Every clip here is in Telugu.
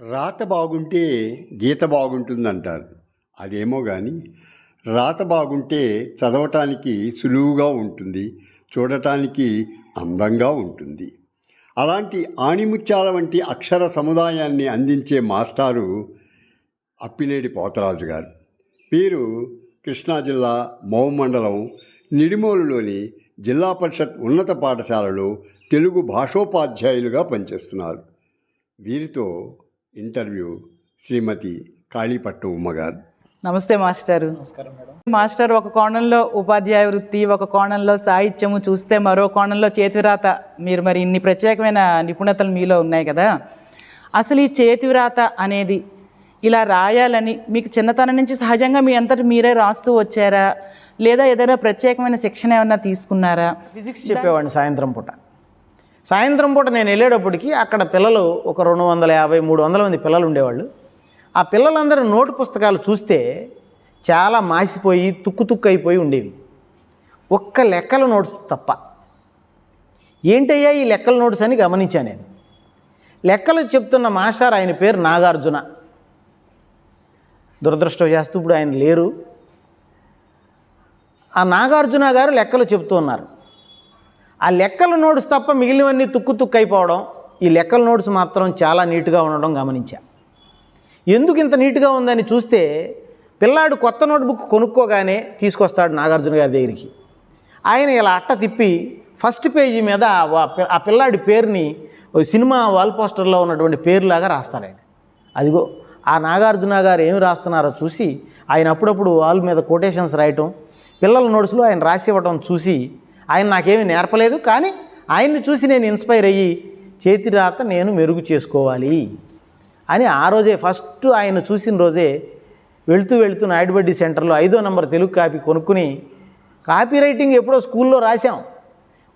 రాత బాగుంటే గీత బాగుంటుందంటారు. అదేమో కానీ రాత బాగుంటే చదవటానికి సులువుగా ఉంటుంది చూడటానికి అందంగా ఉంటుంది. అలాంటి ఆణిముత్యాల వంటి అక్షర సముదాయాన్ని అందించే మాస్టారు అప్పినేడి పోతరాజు గారు. వీరు కృష్ణా జిల్లా మౌ మండలం నిడిమోలులోని జిల్లా పరిషత్ ఉన్నత పాఠశాలలో తెలుగు భాషోపాధ్యాయులుగా పనిచేస్తున్నారు. వీరితో ఇంటర్వ్యూ శ్రీమతి కాళీపట్నం ఉమ్మగారు. నమస్తే మాస్టారు. మాస్టర్ ఒక కోణంలో ఉపాధ్యాయ వృత్తి ఒక కోణంలో సాహిత్యము చూస్తే మరో కోణంలో చేతివ్రాత. మీరు మరి ఇన్ని ప్రత్యేకమైన నిపుణతలు మీలో ఉన్నాయి కదా. అసలు ఈ చేతివ్రాత అనేది ఇలా రాయాలని మీకు చిన్నతనం నుంచి సహజంగా మీ అంతటి మీరే రాస్తూ వచ్చారా? లేదా ఏదైనా ప్రత్యేకమైన శిక్షణ ఏమన్నా తీసుకున్నారా? ఫిజిక్స్ చెప్పేవాడిని సాయంత్రం పూట. సాయంత్రం పూట నేను వెళ్ళేటప్పటికి అక్కడ పిల్లలు ఒక రెండు వందల యాభై మూడు వందల మంది పిల్లలు ఉండేవాళ్ళు. ఆ పిల్లలందరూ నోటు పుస్తకాలు చూస్తే చాలా మాసిపోయి తుక్కు తుక్కు అయిపోయి ఉండేవి. ఒక్క లెక్కల నోట్స్ తప్ప. ఏంటయ్యా ఈ లెక్కల నోట్స్ అని గమనించాను నేను. లెక్కలు చెప్తున్న మాస్టర్ ఆయన పేరు నాగార్జున. దురదృష్టం చేస్తూ ఇప్పుడు ఆయన లేరు. ఆ నాగార్జున గారు లెక్కలు చెప్తూ ఉన్నారు. ఆ లెక్కల నోట్స్ తప్ప మిగిలినవన్నీ తుక్కు తుక్కు అయిపోవడం ఈ లెక్కల నోట్స్ మాత్రం చాలా నీట్గా ఉండడం గమనించా. ఎందుకు ఇంత నీట్గా ఉందని చూస్తే పిల్లాడు కొత్త నోట్బుక్ కొనుక్కోగానే తీసుకొస్తాడు నాగార్జున గారి దగ్గరికి. ఆయన ఇలా అట్ట తిప్పి ఫస్ట్ పేజీ మీద ఆ ఆ పిల్లాడి పేరుని ఓ సినిమా వాల్ పోస్టర్లో ఉన్నటువంటి పేరులాగా రాస్తాడు ఆయన. అదిగో ఆ నాగార్జున గారు ఏమి రాస్తున్నారో చూసి ఆయన అప్పుడప్పుడు వాల్ మీద కొటేషన్స్ రాయటం పిల్లల నోట్స్లో ఆయన రాసి ఇవ్వటం చూసి ఆయన నాకేమీ నేర్పలేదు కానీ ఆయన్ని చూసి నేను ఇన్స్పైర్ అయ్యి చేతి రాత నేను మెరుగు చేసుకోవాలి అని ఆ రోజే ఫస్ట్ ఆయన చూసిన రోజే వెళుతూ వెళుతూ నాయుడుబడ్డి సెంటర్లో ఐదో నంబర్ తెలుగు కాపీ కొనుక్కుని కాపీ రైటింగ్ ఎప్పుడో స్కూల్లో రాసాం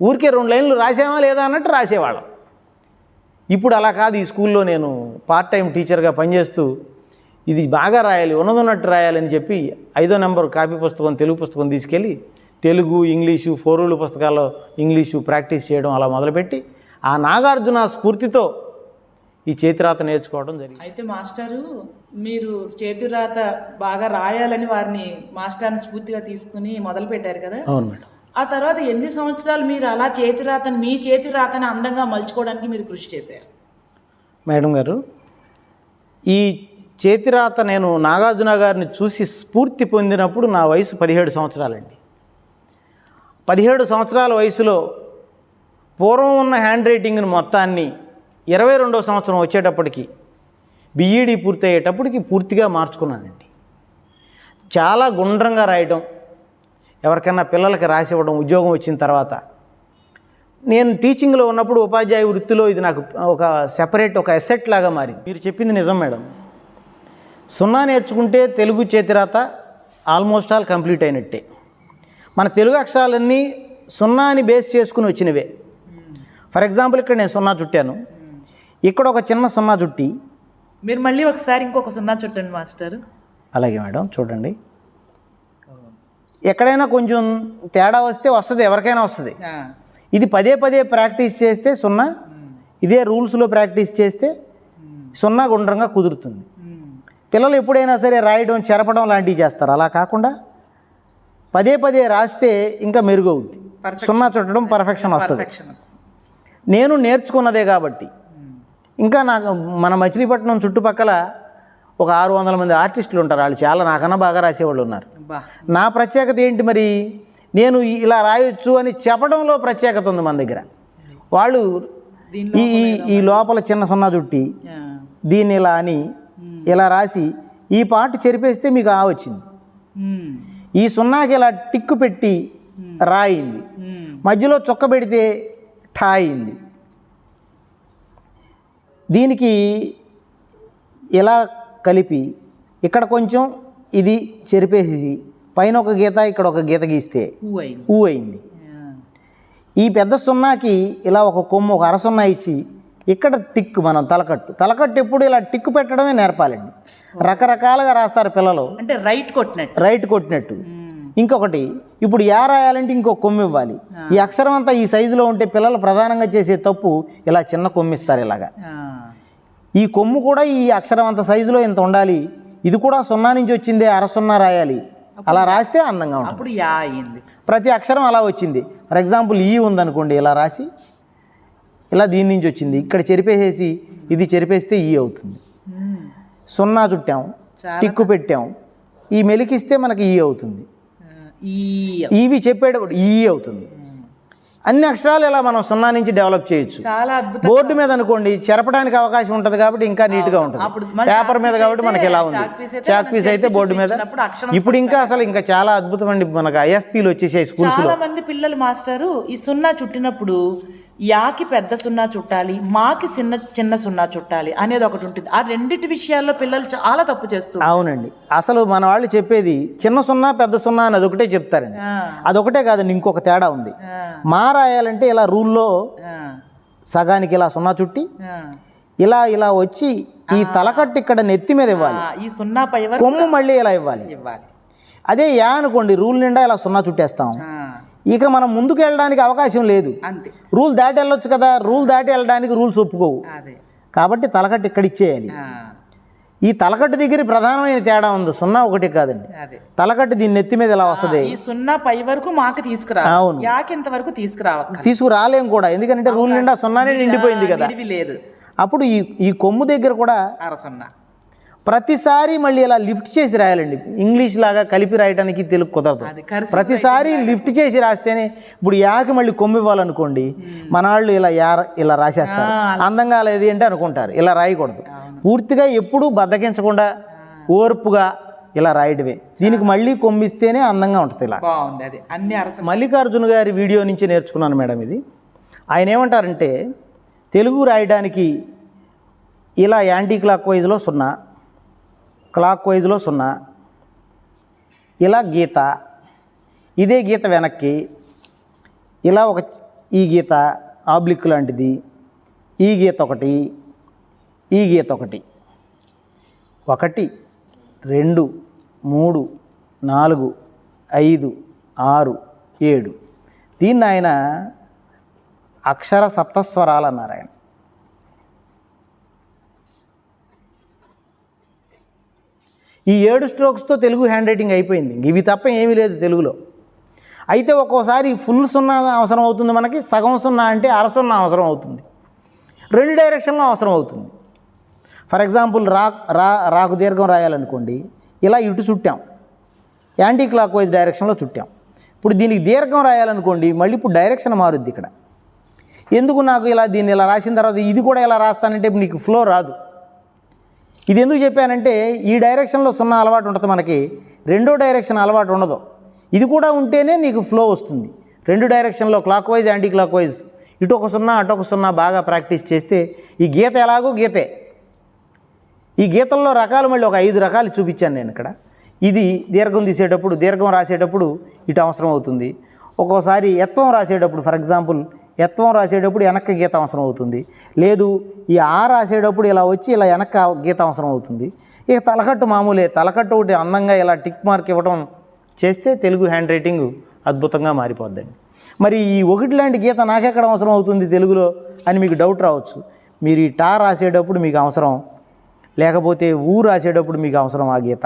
ఊరికే రెండు లైన్లు రాసామా లేదా అన్నట్టు రాసేవాళ్ళం. ఇప్పుడు అలా కాదు ఈ స్కూల్లో నేను పార్ట్ టైం టీచర్గా పనిచేస్తూ ఇది బాగా రాయాలి ఉన్నదన్నట్టు రాయాలని చెప్పి ఐదో నెంబర్ కాపీ పుస్తకం తెలుగు పుస్తకం తీసుకెళ్ళి తెలుగు ఇంగ్లీషు ఫోరులు పుస్తకాల్లో ఇంగ్లీషు ప్రాక్టీస్ చేయడం అలా మొదలుపెట్టి ఆ నాగార్జున స్ఫూర్తితో ఈ చేతిరాత నేర్చుకోవడం జరిగింది. అయితే మాస్టారు మీరు చేతివ్రాత బాగా రాయాలని వారిని మాస్టర్ని స్ఫూర్తిగా తీసుకుని మొదలు పెట్టారు కదా? అవును మేడం. ఆ తర్వాత ఎన్ని సంవత్సరాలు మీరు అలా చేతి రాతని మీ చేతి రాతని అందంగా మలుచుకోవడానికి మీరు కృషి చేశారు? మేడం గారు ఈ చేతిరాత నేను నాగార్జున గారిని చూసి స్ఫూర్తి పొందినప్పుడు నా వయసు పదిహేడు సంవత్సరాలండి. పదిహేడు సంవత్సరాల వయసులో పూర్వం ఉన్న హ్యాండ్ రైటింగ్ను మొత్తాన్ని ఇరవై రెండో సంవత్సరం వచ్చేటప్పటికి బిఈడి పూర్తయ్యేటప్పటికి పూర్తిగా మార్చుకున్నానండి. చాలా గుండ్రంగా రాయటం ఎవరికైనా పిల్లలకి రాసి ఇవ్వడం ఉద్యోగం వచ్చిన తర్వాత. నేను టీచింగ్లో ఉన్నప్పుడు ఉపాధ్యాయ వృత్తిలో ఇది నాకు ఒక సెపరేట్ ఒక ఎసెట్ లాగా మారింది. మీరు చెప్పింది నిజం మేడం. సున్నా నేర్చుకుంటే తెలుగు చేతిరాత ఆల్మోస్ట్ ఆల్ కంప్లీట్ అయినట్టే. మన తెలుగు అక్షరాలన్నీ సున్నాని బేస్ చేసుకుని వచ్చినవే. ఫర్ ఎగ్జాంపుల్ ఇక్కడ నేను సున్నా చుట్టాను. ఇక్కడ ఒక చిన్న సున్నా చుట్టి. మీరు మళ్ళీ ఒకసారి ఇంకొక సున్నా చుట్టండి మాస్టర్. అలాగే మేడం చూడండి. ఎక్కడైనా కొంచెం తేడా వస్తే వస్తుంది ఎవరికైనా వస్తుంది. ఇది పదే పదే ప్రాక్టీస్ చేస్తే సున్నా ఇదే రూల్స్లో ప్రాక్టీస్ చేస్తే సున్నా గుండ్రంగా కుదురుతుంది. పిల్లలు ఎప్పుడైనా సరే రాయడం చెరపడం లాంటివి చేస్తారు. అలా కాకుండా పదే పదే రాస్తే ఇంకా మెరుగవుద్ది. సున్నా చుట్టడం పర్ఫెక్షన్ వస్తుంది. నేను నేర్చుకున్నదే కాబట్టి. ఉమ్, ఇంకా నాకు మన మచిలీపట్నం చుట్టుపక్కల ఒక ఆరు వందల మంది ఆర్టిస్టులు ఉంటారు. వాళ్ళు చాలా నాకన్నా బాగా రాసేవాళ్ళు ఉన్నారు. నా ప్రత్యేకత ఏంటి మరి? నేను ఇలా రాయొచ్చు అని చెప్పడంలో ప్రత్యేకత ఉంది మన దగ్గర. వాళ్ళు ఈ ఈ లోపల చిన్న సున్నా చుట్టి దీన్ని ఇలా అని ఇలా రాసి ఈ పార్ట్ చెరిపేస్తే మీకు ఆ వచ్చింది. ఉమ్, ఈ సున్నాకి ఇలా టిక్కు పెట్టి రాయింది. మధ్యలో చొక్క పెడితే ఠా అయింది దీనికి ఇలా కలిపి ఇక్కడ కొంచెం ఇది చెరిపేసి పైన ఒక గీత ఇక్కడ ఒక గీత గీస్తే ఊ అయింది. ఈ పెద్ద సున్నాకి ఇలా ఒక కొమ్ము ఒక అర సున్నా ఇచ్చి ఇక్కడ టిక్ మనం తలకట్టు. తలకట్టు ఎప్పుడు ఇలా టిక్ పెట్టడమే నేర్పాలండి. రకరకాలుగా రాస్తారు పిల్లలు. అంటే రైట్ కొట్టినట్టు. రైట్ కొట్టినట్టు. ఇంకొకటి ఇప్పుడు యా రాయాలంటే ఇంకో కొమ్ము ఇవ్వాలి. ఈ అక్షరం అంతా ఈ సైజులో ఉంటే పిల్లలు ప్రధానంగా చేసే తప్పు ఇలా చిన్న కొమ్మిస్తారు ఇలాగా. ఈ కొమ్ము కూడా ఈ అక్షరం అంత సైజులో ఇంత ఉండాలి. ఇది కూడా సున్నా నుంచి వచ్చిందే అర సున్నా రాయాలి. అలా రాస్తే అందంగా ఉంటుంది. ప్రతి అక్షరం అలా వచ్చింది. ఫర్ ఎగ్జాంపుల్ ఈ ఉందనుకోండి ఇలా రాసి ఇలా దీని నుంచి వచ్చింది. ఇక్కడ చెరిపేసేసి ఇది చెరిపేస్తే ఈ అవుతుంది. సున్నా చుట్టాం టిక్కు పెట్టాం. ఈ మెలికిస్తే మనకి ఈ అవుతుంది. ఈవి చెప్పేటప్పుడు ఈ అవుతుంది. అన్ని అక్షరాలు ఇలా మనం సున్నా నుంచి డెవలప్ చేయొచ్చు? బోర్డు మీద అనుకోండి చెరపడానికి అవకాశం ఉంటుంది కాబట్టి ఇంకా నీట్గా ఉంటుంది. పేపర్ మీద కాబట్టి మనకి ఎలా ఉంది? చాక్ పీస్ అయితే బోర్డు మీద. ఇప్పుడు ఇంకా అసలు ఇంకా చాలా అద్భుతం అండి మనకు ఐఎఫ్పీలు వచ్చేసాయి స్కూల్స్లో చాలా మంది పిల్లలు మాస్టారు ఈ సున్నా చుట్టినప్పుడు యాకి పెద్ద సున్నా చుట్టాలి మాకి చిన్న చిన్న సున్నా చుట్టాలి అనేది ఒకటి ఉంటుంది. ఆ రెండిటి విషయాల్లో పిల్లలు చాలా తప్పు చేస్తారు అవునండి. అసలు మన వాళ్ళు చెప్పేది చిన్న సున్నా పెద్ద సున్నా అని అదొకటే చెప్తారండి. అదొకటే కాదండి ఇంకొక తేడా ఉంది. మా రాయాలంటే ఇలా రూల్లో సగానికి ఇలా సున్నా చుట్టి. ఇలా ఇలా వచ్చి ఈ తలకట్టు ఇక్కడ నెత్తి మీద ఇవ్వాలి. ఈ సున్నా పై కొమ్ము మళ్ళీ ఇలా ఇవ్వాలి. ఇవ్వాలి. అదే యా అనుకోండి రూల్ నిండా ఇలా సున్నా చుట్టేస్తాం. ఇక మనం ముందుకు వెళ్ళడానికి అవకాశం లేదు. అంతే. రూల్ దాటి వెళ్ళొచ్చు కదా. రూల్ దాటి వెళ్ళడానికి రూల్స్ ఒప్పుకోవు. కాబట్టి తలకట్టు ఇక్కడ ఇచ్చేయాలి. ఈ తలకట్టు దగ్గర ప్రధానమైన తేడా ఉంది. సున్నా ఒకటి కాదండి. తలకట్టు దీని నెత్తి మీద ఇలా వస్తుంది? సున్నా పై వరకు మాకు తీసుకురా అవును. యాకి ఇంత వరకు తీసుకురావక్క తీసుకురాలేం కూడా. ఎందుకంటే రూల్ నిండా సున్నానే నిండిపోయింది కదా. అప్పుడు ఈ ఈ కొమ్ము దగ్గర కూడా ప్రతిసారి మళ్ళీ ఇలా లిఫ్ట్ చేసి రాయాలండి. ఇంగ్లీష్ లాగా కలిపి రాయడానికి తెలుగు కుదరదు. ప్రతిసారి లిఫ్ట్ చేసి రాస్తేనే ఇప్పుడు యాకి మళ్ళీ కొమ్ము ఇవ్వాలనుకోండి మన వాళ్ళు ఇలా యా ఇలా రాసేస్తారు. అందంగా లేదు అంటే అనుకుంటారు. ఇలా రాయకూడదు. పూర్తిగా ఎప్పుడూ బద్దకించకుండా ఓర్పుగా ఇలా రాయడమే దీనికి మళ్ళీ కొమ్మిస్తేనే అందంగా ఉంటుంది ఇలా. అన్ని మల్లికార్జున గారి వీడియో నుంచి నేర్చుకున్నాను మేడం ఇది. ఆయన ఏమంటారంటే తెలుగు రాయడానికి ఇలా యాంటీ క్లాక్ వైజ్లో సున్నా క్లాక్ వైజ్లో సున్నా. ఇలా గీత ఇదే గీత వెనక్కి ఇలా ఒక ఈ గీత ఆబ్లిక్ లాంటిది ఈ గీత ఒకటి ఈ గీత ఒకటి. ఒకటి రెండు మూడు నాలుగు ఐదు ఆరు ఏడు. దీన్ని ఆయన అక్షర సప్తస్వరాలు అన్నారు ఆయన. ఈ ఏడు స్ట్రోక్స్తో తెలుగు హ్యాండ్ రైటింగ్ అయిపోయింది. ఇవి తప్ప ఏమీ లేదు తెలుగులో. అయితే ఒక్కోసారి ఫుల్ సున్నా అవసరం అవుతుంది మనకి సగం సున్నా అంటే అర సున్నా అవసరం అవుతుంది. రెండు డైరెక్షన్లో అవసరం అవుతుంది. ఫర్ ఎగ్జాంపుల్ రా రా రాకు దీర్ఘం రాయాలనుకోండి ఇలా ఇటు చుట్టాం. యాంటీ క్లాక్ వైజ్ డైరెక్షన్లో చుట్టాం. ఇప్పుడు దీనికి దీర్ఘం రాయాలనుకోండి మళ్ళీ ఇప్పుడు డైరెక్షన్ మారుద్ది ఇక్కడ. ఎందుకు నాకు ఇలా దీన్ని ఇలా రాసిన తర్వాత ఇది కూడా ఇలా రాస్తానంటే నీకు ఫ్లో రాదు. ఇది ఎందుకు చెప్పానంటే ఈ డైరెక్షన్లో సున్నా అలవాటు ఉంటుంది మనకి రెండో డైరెక్షన్ అలవాటు ఉండదు. ఇది కూడా ఉంటేనే నీకు ఫ్లో వస్తుంది. రెండు డైరెక్షన్లో clockwise anti clockwise ఇటు ఒక సున్నా అటు ఒక సున్నా బాగా ప్రాక్టీస్ చేస్తే ఈ గీత ఎలాగో గీతే. ఈ గీతల్లో రకాలు మళ్ళీ ఒక ఐదు రకాలు చూపించాను నేను ఇక్కడ. ఇది దీర్ఘం తీసేటప్పుడు దీర్ఘం రాసేటప్పుడు ఇటు అవసరం అవుతుంది. ఒక్కోసారి ఎత్వం రాసేటప్పుడు ఫర్ ఎగ్జాంపుల్ ఎత్వం రాసేటప్పుడు వెనక్క గీత అవసరం అవుతుంది. లేదు ఈ ఆ రాసేటప్పుడు ఇలా వచ్చి ఇలా వెనక్క గీత అవసరం అవుతుంది. ఇక తలకట్టు మామూలే తలకట్టు ఒకటి అందంగా ఇలా టిక్ మార్క్ ఇవ్వడం చేస్తే తెలుగు హ్యాండ్ రైటింగ్ అద్భుతంగా మారిపోద్దండి. మరి ఈ ఒకటి లాంటి గీత నాకెక్కడ అవసరం అవుతుంది తెలుగులో అని మీకు డౌట్ రావచ్చు. మీరు ఈ టా రాసేటప్పుడు మీకు అవసరం లేకపోతే ఊ రాసేటప్పుడు మీకు అవసరం ఆ గీత.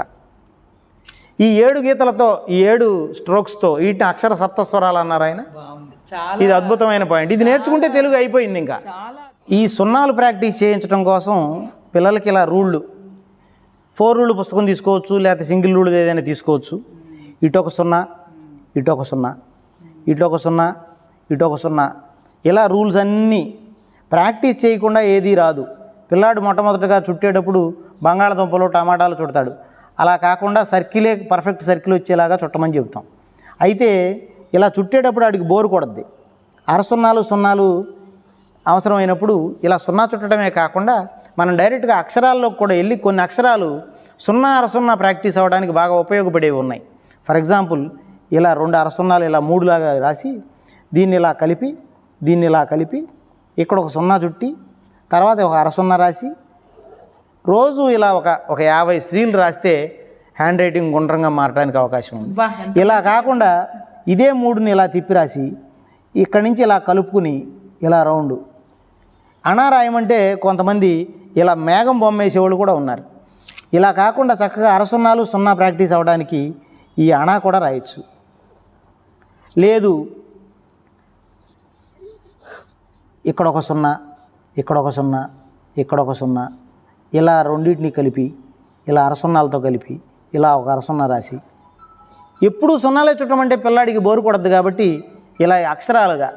ఈ ఏడు గీతలతో ఈ ఏడు స్ట్రోక్స్తో వీటిని అక్షర సప్తస్వరాలు అన్నారు ఆయన. ఇది అద్భుతమైన పాయింట్. ఇది నేర్చుకుంటే తెలుగు అయిపోయింది ఇంకా. ఈ సున్నాలు ప్రాక్టీస్ చేయించడం కోసం పిల్లలకి ఇలా రూళ్ళు ఫోర్ రూల్ పుస్తకం తీసుకోవచ్చు లేకపోతే సింగిల్ రూల్ ఏదైనా తీసుకోవచ్చు. ఇటు ఒక సున్నా ఇటు ఒక సున్నా ఇటు ఒక సున్నా ఇటు ఒక సున్నా. ఇలా రూల్స్ అన్నీ ప్రాక్టీస్ చేయకుండా ఏదీ రాదు. పిల్లాడు మొట్టమొదటిగా చుట్టేటప్పుడు బంగాళదుంపలు టమాటాలు చుడతాడు. అలా కాకుండా సర్కిలే పర్ఫెక్ట్ సర్కిల్ వచ్చేలాగా చుట్టమని చెబుతాం. అయితే ఇలా చుట్టేటప్పుడు ఆడికి బోరు కొడద్ది. అర సున్నాలు సున్నాలు అవసరమైనప్పుడు ఇలా సున్నా చుట్టడమే కాకుండా మనం డైరెక్ట్గా అక్షరాల్లో కూడా వెళ్ళి కొన్ని అక్షరాలు సున్నా అరసున్నా ప్రాక్టీస్ అవ్వడానికి బాగా ఉపయోగపడేవి ఉన్నాయి. ఫర్ ఎగ్జాంపుల్ ఇలా రెండు అర సున్నాలు ఇలా మూడులాగా రాసి దీన్ని ఇలా కలిపి దీన్ని ఇలా కలిపి ఇక్కడ ఒక సున్నా చుట్టి తర్వాత ఒక అరసున్నా రాసి రోజు ఇలా ఒక ఒక యాభై స్త్రీలు రాస్తే హ్యాండ్ రైటింగ్ గుండ్రంగా మారడానికి అవకాశం ఉంది. ఇలా కాకుండా ఇదే మూడుని ఇలా తిప్పి రాసి ఇక్కడి నుంచి ఇలా కలుపుకుని ఇలా రౌండ్. అనా రాయమంటే కొంతమంది ఇలా మేఘం బొమ్మ వేసేవాళ్ళు కూడా ఉన్నారు. ఇలా కాకుండా చక్కగా అరసున్నాలు సున్నా ప్రాక్టీస్ అవ్వడానికి ఈ అణా కూడా రాయొచ్చు. లేదు ఇక్కడ ఒక సున్నా ఇక్కడ ఒక సున్నా ఇక్కడ ఒక సున్నా ఇలా రెండింటిని కలిపి ఇలా అరసున్నాలతో కలిపి ఇలా ఒక అరసున్న రాసి. ఎప్పుడూ సున్నాలే చుట్టం అంటే పిల్లాడికి బోరు కొడద్దు కాబట్టి ఇలా అక్షరాలుగా.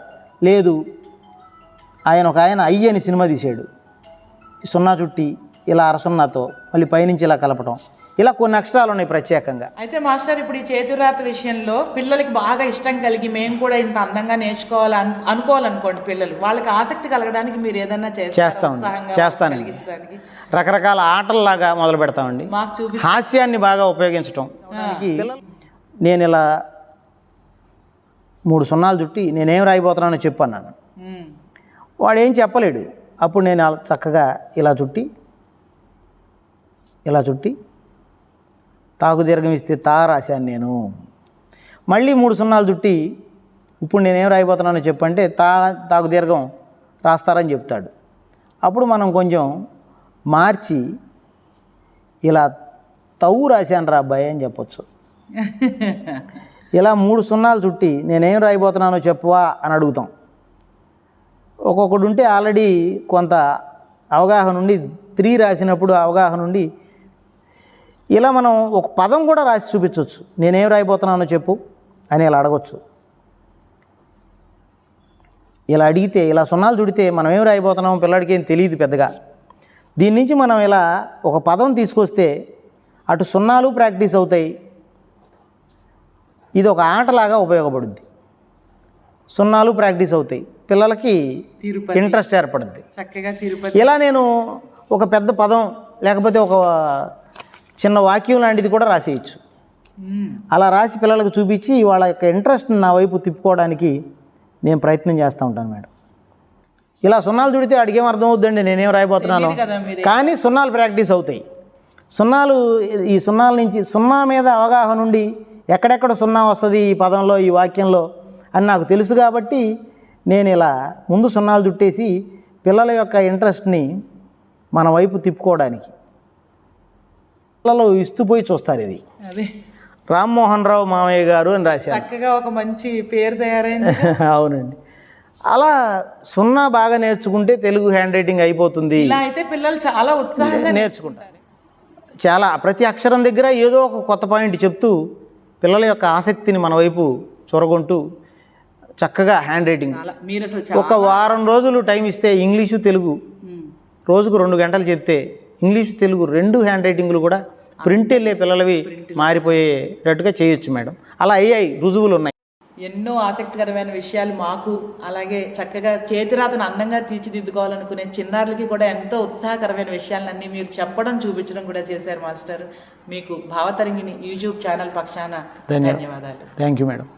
లేదు ఆయన ఒక ఆయన అయ్యి అని సినిమా తీశాడు. సున్నా చుట్టి ఇలా అరసున్నాతో మళ్ళీ పైనుంచి ఇలా కలపటం. ఇలా కొన్ని అక్షరాలు ఉన్నాయి ప్రత్యేకంగా. అయితే మాస్టర్ ఇప్పుడు ఈ చేతిరాత విషయంలో పిల్లలకి బాగా ఇష్టం కలిగి మేము కూడా ఇంత అందంగా నేర్చుకోవాలి అను- అనుకోవాలనుకోండి పిల్లలు. వాళ్ళకి ఆసక్తి కలగడానికి మీరు ఏదన్నా చేస్తానండి. కలిగించడానికి. రకరకాల ఆటల్లాగా మొదలు పెడతామండి. హాస్యాన్ని బాగా ఉపయోగించటం. నేను ఇలా మూడు సున్నాలు చుట్టి నేనేం రాయిపోతున్నానో చెప్పు అన్నాను. వాడు ఏం చెప్పలేడు. అప్పుడు నేను చక్కగా ఇలా చుట్టి ఇలా చుట్టి తాకు దీర్ఘం ఇస్తే తా రాశాను నేను. మళ్ళీ మూడు సున్నాలు చుట్టి ఇప్పుడు నేనేం రాయిపోతున్నానో చెప్పంటే తా తాకు దీర్ఘం రాస్తారని చెప్తాడు. అప్పుడు మనం కొంచెం మార్చి ఇలా తవ్వు రాశాను రా అబ్బాయి అని చెప్పొచ్చు. ఇలా మూడు సున్నాలు చుట్టి నేనేం రాయిపోతున్నానో చెప్పువా అని అడుగుతాం. ఒక్కొక్కడు ఉంటే ఆల్రెడీ కొంత అవగాహన ఉండి త్రీ రాసినప్పుడు అవగాహన ఉండి ఇలా మనం ఒక పదం కూడా రాసి చూపించవచ్చు. నేనేం రాయిపోతున్నానో చెప్పు. అని ఇలా అడగొచ్చు. ఇలా అడిగితే ఇలా సున్నాలు చుడితే మనం ఏం రాయిపోతున్నామో పిల్లడికి ఏం తెలియదు పెద్దగా. దీని నుంచి మనం ఇలా ఒక పదం తీసుకొస్తే అటు సున్నాలు ప్రాక్టీస్ అవుతాయి. ఇది ఒక ఆటలాగా ఉపయోగపడుద్ది. సున్నాలు ప్రాక్టీస్ అవుతాయి. పిల్లలకి ఇంట్రెస్ట్ ఏర్పడుద్ది. చక్కగా ఇలా నేను ఒక పెద్ద పదం లేకపోతే ఒక చిన్న వాక్యం లాంటిది కూడా రాసేయచ్చు. అలా రాసి పిల్లలకు చూపించి వాళ్ళ యొక్క ఇంట్రెస్ట్ నా వైపు తిప్పుకోవడానికి నేను ప్రయత్నం చేస్తూ ఉంటాను మేడం. ఇలా సున్నాలు చుడితే అడిగేం అర్థం అవుద్దండి నేనేం మీరు. కానీ సున్నాలు ప్రాక్టీస్ అవుతాయి. సున్నాలు ఈ సున్నాల నుంచి సున్నా మీద అవగాహన ఉండి ఎక్కడెక్కడ సున్నా వస్తుంది ఈ పదంలో ఈ వాక్యంలో అని నాకు తెలుసు కాబట్టి నేను ఇలా ముందు సున్నాలు చుట్టేసి పిల్లల యొక్క ఇంట్రెస్ట్ని మన వైపు తిప్పుకోవడానికి పిల్లలు ఇస్తుపోయి చూస్తారు ఇది. అదే. రామ్మోహన్ రావు మామయ్య గారు అని రాశారు. చక్కగా ఒక మంచి పేరు తయారైంది. అవునండి. అలా సున్నా బాగా నేర్చుకుంటే తెలుగు హ్యాండ్ రైటింగ్ అయిపోతుంది. ఇలా అయితే పిల్లలు చాలా ఉత్సాహంగా నేర్చుకుంటారు. చాలా ప్రతి అక్షరం దగ్గర ఏదో ఒక కొత్త పాయింట్ చెప్తూ పిల్లల యొక్క ఆసక్తిని మన వైపు చొరగొంటూ చక్కగా హ్యాండ్ రైటింగ్. ఒక వారం రోజులు టైం ఇస్తే ఇంగ్లీషు తెలుగు. రోజుకు రెండు గంటలు చెప్తే ఇంగ్లీషు తెలుగు రెండు హ్యాండ్ రైటింగ్లు కూడా ప్రింట్ వెళ్ళే పిల్లలవి మారిపోయేటట్టుగా చేయొచ్చు మేడం. అలా అయ్యాయి రుజువులు ఉన్నాయి. ఎన్నో ఆసక్తికరమైన విషయాలు మాకు అలాగే చక్కగా చేతిరాతను అందంగా తీర్చిదిద్దుకోవాలనుకునే చిన్నారులకి కూడా ఎంతో ఉత్సాహకరమైన విషయాలన్నీ మీరు చెప్పడం చూపించడం కూడా చేశారు మాస్టర్. మీకు భావతరంగిణి యూట్యూబ్ ఛానల్ పక్షాన ధన్యవాదాలు. Thank you madam.